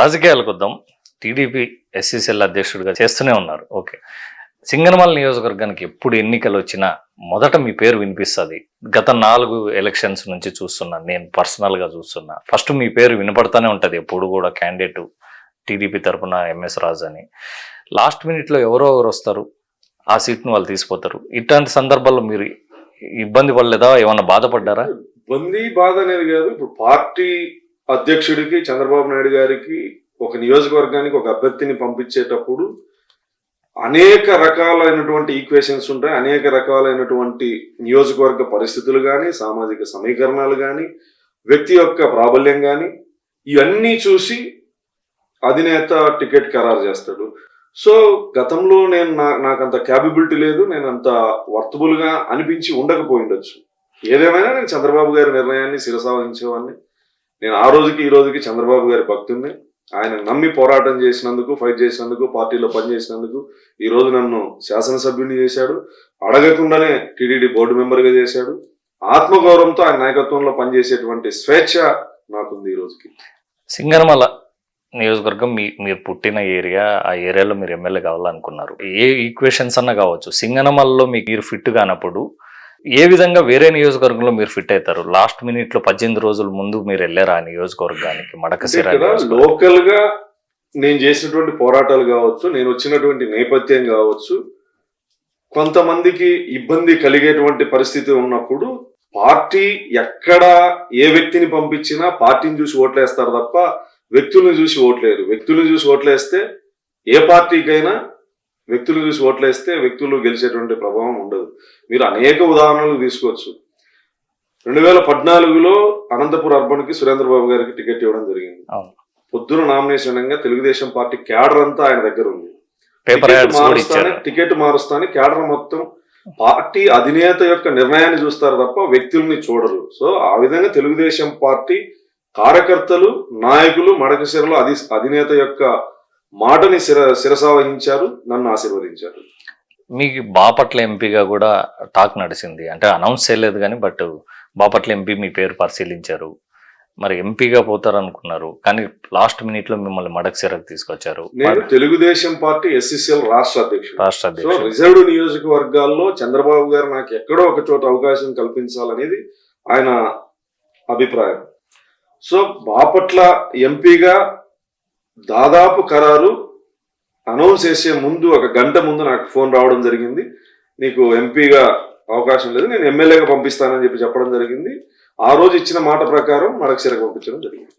రాజకీయాలకు వద్దాం TDP SCCL అధ్యక్షుడిగా చేస్తూనే ఉన్నారు. ఓకే. సింగనమల నియోజకవర్గానికి ఎప్పుడు ఎన్నికలు వచ్చినా మొదట మీ పేరు వినిపిస్తుంది. గత నాలుగు ఎలక్షన్స్ నుంచి చూస్తున్నా నేను పర్సనల్గా చూస్తున్నా. ఫస్ట్ మీ పేరు వినపడతానే ఉంటుంది ఎప్పుడు కూడా క్యాండిడేట్ టీడీపీ తరఫున ఎంఎస్ రాజు అని. లాస్ట్ మినిట్లో ఎవరో ఎవరు వస్తారు ఆ సీట్ను వాళ్ళు తీసిపోతారు. ఇట్లాంటి సందర్భాల్లో మీరు ఇబ్బంది పడలేదా? ఏమన్నా బాధపడ్డారా? ఇబ్బంది బాధ అనేది కాదు. ఇప్పుడు పార్టీ అధ్యక్షుడికి చంద్రబాబు నాయుడు గారికి ఒక నియోజకవర్గానికి ఒక అభ్యర్థిని పంపించేటప్పుడు అనేక రకాలైనటువంటి ఈక్వేషన్స్ ఉంటాయి. అనేక రకాలైనటువంటి నియోజకవర్గ పరిస్థితులు కానీ సామాజిక సమీకరణాలు కానీ వ్యక్తి యొక్క ప్రాబల్యం కానీ ఇవన్నీ చూసి అధినేత టికెట్ ఖరారు చేస్తాడు. సో గతంలో నేను నా నాకు అంత క్యాపబిలిటీ లేదు నేను అంత వర్తబుల్గా అనిపించి ఉండకపోయిండొచ్చు ఏదేమైనా నేను చంద్రబాబు గారి నిర్ణయాన్ని శిరసావహించేవాడిని. నేను ఆ రోజుకి ఈ రోజుకి చంద్రబాబు గారి భక్తుడిని ఆయన నమ్మి పోరాటం చేసినందుకు ఫైట్ చేసినందుకు పార్టీలో పనిచేసినందుకు ఈ రోజు నన్ను శాసనసభ్యుడిని చేశాడు. అడగకుండానే టీడీడీ బోర్డు మెంబర్గా చేశాడు. ఆత్మగౌరవంతో ఆయన నాయకత్వంలో పనిచేసేటువంటి స్వేచ్ఛ నాకుంది ఈ రోజుకి. సింగనమల నియోజకవర్గం మీ మీరు పుట్టిన ఏరియా ఆ ఏరియాలో మీరు ఎమ్మెల్యే కావాలనుకున్నారు. ఏ ఈక్వేషన్స్ అన్న కావచ్చు సింగనమలలో మీకు మీరు ఫిట్ కానప్పుడు ఏ విధంగా వేరే నియోజకవర్గంలో మీరు ఫిట్ అవుతారు లాస్ట్ మినిట్లో పద్దెనిమిది రోజుల ముందు మీరు వెళ్ళారా ఆ నియోజకవర్గానికి నియోజకవర్గం. లోకల్గా నేను చేసినటువంటి పోరాటాలు కావచ్చు నేను వచ్చినటువంటి నేపథ్యం కావచ్చు కొంతమందికి ఇబ్బంది కలిగేటువంటి పరిస్థితి ఉన్నప్పుడు పార్టీ ఎక్కడ ఏ వ్యక్తిని పంపించినా పార్టీని చూసి ఓట్లేస్తారు తప్ప వ్యక్తుల్ని చూసి ఓట్లేరు వ్యక్తుల్ని చూసి ఓట్లేస్తే ఏ పార్టీకైనా వ్యక్తులు చూసి ఓట్లేస్తే వ్యక్తులు గెలిచేటువంటి ప్రభావం ఉండదు. మీరు అనేక ఉదాహరణలు తీసుకోవచ్చు. రెండు వేల పద్నాలుగులో అనంతపురం అర్బన్కి సురేంద్రబాబు గారికి టికెట్ ఇవ్వడం జరిగింది. పొద్దున నామినేషన్ అనగా తెలుగుదేశం పార్టీ క్యాడర్ అంతా ఆయన దగ్గర ఉంది. టికెట్ మారుస్తానే క్యాడర్ మొత్తం పార్టీ అధినేత యొక్క నిర్ణయాన్ని చూస్తారు తప్ప వ్యక్తుల్ని చూడరు. సో ఆ విధంగా తెలుగుదేశం పార్టీ కార్యకర్తలు నాయకులు మడకశిరలో అధి అధినేత యొక్క మాటని శిర శిరసావహించారు నన్ను ఆశీర్వదించారు. మీకు బాపట్ల ఎంపీగా కూడా టాక్ నడిచింది అంటే అనౌన్స్ చేయలేదు కానీ బట్ బాపట్ల ఎంపీ మీ పేరు పరిశీలించారు. మరి ఎంపీగా పోతారు అనుకున్నారు కానీ లాస్ట్ మినిట్లో మిమ్మల్ని మడకశిరకు తీసుకొచ్చారు. నేను తెలుగుదేశం పార్టీ ఎస్సీసీఎల్ రాష్ట్ర అధ్యక్షుడు. రాష్ట్ర అధ్యక్షుడు. రిజర్వ్డ్ నియోజకవర్గాల్లో చంద్రబాబు గారు నాకు ఎక్కడో ఒక చోట అవకాశం కల్పించాలనేది ఆయన అభిప్రాయం. సో బాపట్ల ఎంపీగా దాదాపు ఖరారు. అనౌన్స్ చేసే ముందు ఒక గంట ముందు నాకు ఫోన్ రావడం జరిగింది. నీకు ఎంపీగా అవకాశం లేదు నేను ఎమ్మెల్యేగా పంపిస్తానని చెప్పి చెప్పడం జరిగింది. ఆ రోజు ఇచ్చిన మాట ప్రకారం మరొకసారి పంపించడం జరిగింది.